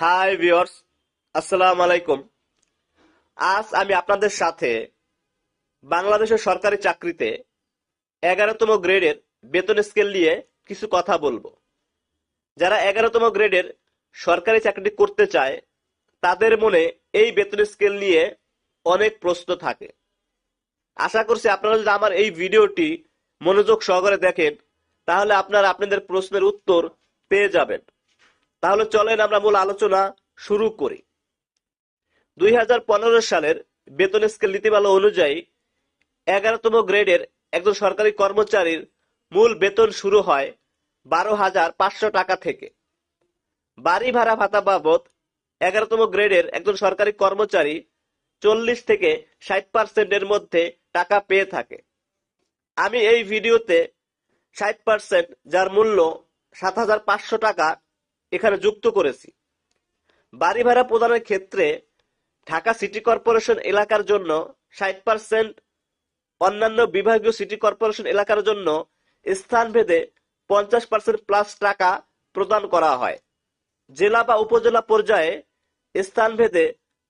Hi viewers আসসালাম আলাইকুম আজ আমি আপনাদের সাথে বাংলাদেশের সরকারি চাকরিতে এগারোতম গ্রেডের বেতন স্কেল নিয়ে কিছু কথা বলব। যারা এগারোতম গ্রেডের সরকারি চাকরিটি করতে চায়, তাদের মনে এই বেতন স্কেল নিয়ে অনেক প্রশ্ন থাকে। আশা করছি আপনারা যদি আমার এই ভিডিওটি মনোযোগ সহকারে দেখেন, তাহলে আপনারা আপনাদের প্রশ্নের উত্তর পেয়ে যাবেন। তাহলে চলেন আমরা মূল আলোচনা শুরু করি। দুই হাজার পনেরো সালের বেতন স্কেল নীতিমালা অনুযায়ী এগারোতম গ্রেডের একজন সরকারি কর্মচারীর মূল বেতন শুরু হয় বারো হাজার পাঁচশো টাকা থেকে। বাড়ি ভাড়া ভাতা বাবদ এগারোতম গ্রেডের একজন সরকারি কর্মচারী চল্লিশ থেকে ষাট পার্সেন্টের মধ্যে টাকা পেয়ে থাকে। আমি এই ভিডিওতে ষাট পার্সেন্ট যার মূল্য সাত হাজার পাঁচশো টাকা এখানে যুক্ত করেছি। বাড়ি ভাড়া প্রদানের ক্ষেত্রে ঢাকা সিটি কর্পোরেশন এলাকার জন্য ষাট পার্সেন্ট অন্যান্য বিভাগীয় সিটি কর্পোরেশন এলাকার জন্য স্থানভেদে পঞ্চাশ পার্সেন্ট প্লাস টাকা প্রদান করা হয়। জেলা বা উপজেলা পর্যায়ে স্থানভেদে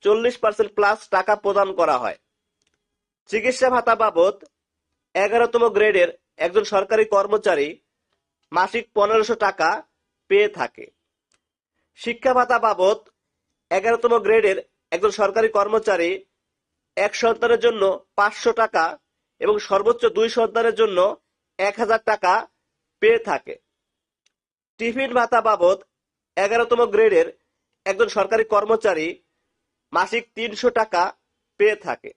চল্লিশ পার্সেন্ট প্লাস টাকা প্রদান করা হয়। চিকিৎসা ভাতা বাবদ এগারোতম গ্রেডের একজন সরকারি কর্মচারী মাসিক পনেরোশো টাকা পেয়ে থাকে। শিক্ষা ভাতা বাবদ এগারোতম গ্রেডের একজন সরকারি কর্মচারী এক সন্তানের জন্য পাঁচশো টাকা এবং সর্বোচ্চ দুই সন্তানের জন্য এক হাজার টাকা পেয়ে থাকে। টিফিন ভাতা বাবদ এগারোতম গ্রেডের একজন সরকারি কর্মচারী মাসিক তিনশো টাকা পেয়ে থাকে।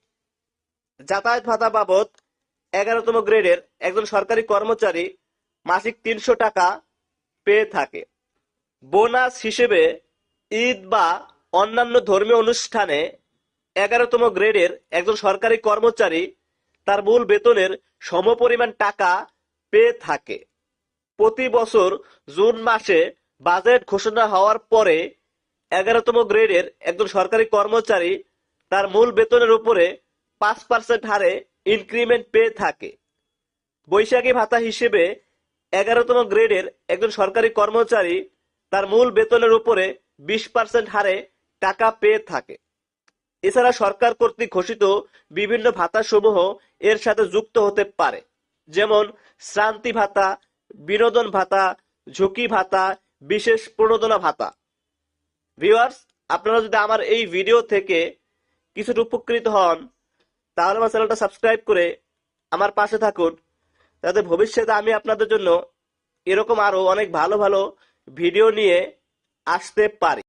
যাতায়াত ভাতা বাবদ এগারোতম গ্রেডের একজন সরকারি কর্মচারী মাসিক তিনশো টাকা পেয়ে থাকে। বোনাস হিসেবে ঈদ বা অন্যান্য ধর্মীয় অনুষ্ঠানে এগারোতম গ্রেডের একজন সরকারি কর্মচারী তার মূল বেতনের সমপরিমাণ টাকা পেয়ে থাকে। প্রতি বছর জুন মাসে বাজেট ঘোষণা হওয়ার পরে এগারোতম গ্রেডের একজন সরকারি কর্মচারী তার মূল বেতনের উপরে পাঁচ পার্সেন্ট হারে ইনক্রিমেন্ট পেয়ে থাকে। বৈশাখী ভাতা হিসেবে এগারোতম গ্রেডের একজন সরকারি কর্মচারী তার মূল বেতনের উপরে বিশ পার্সেন্ট হারে টাকা পেয়ে থাকে। এছাড়া সরকার কর্তৃক ঘোষিত বিভিন্ন ভাতা সমূহ এর সাথে যুক্ত হতে পারে, যেমন শ্রান্তি ভাতা, বিনোদন ভাতা, ঝুঁকি ভাতা, বিশেষ প্রণোদনা ভাতা। ভিউয়ার্স, আপনারা যদি আমার এই ভিডিও থেকে কিছুটা উপকৃত হন, তাহলে আমার চ্যানেলটা সাবস্ক্রাইব করে আমার পাশে থাকুন। যাতে ভবিষ্যতে আমি আপনাদের জন্য এরকম আরও অনেক ভালো ভালো ভিডিও নিয়ে আসতে পারি।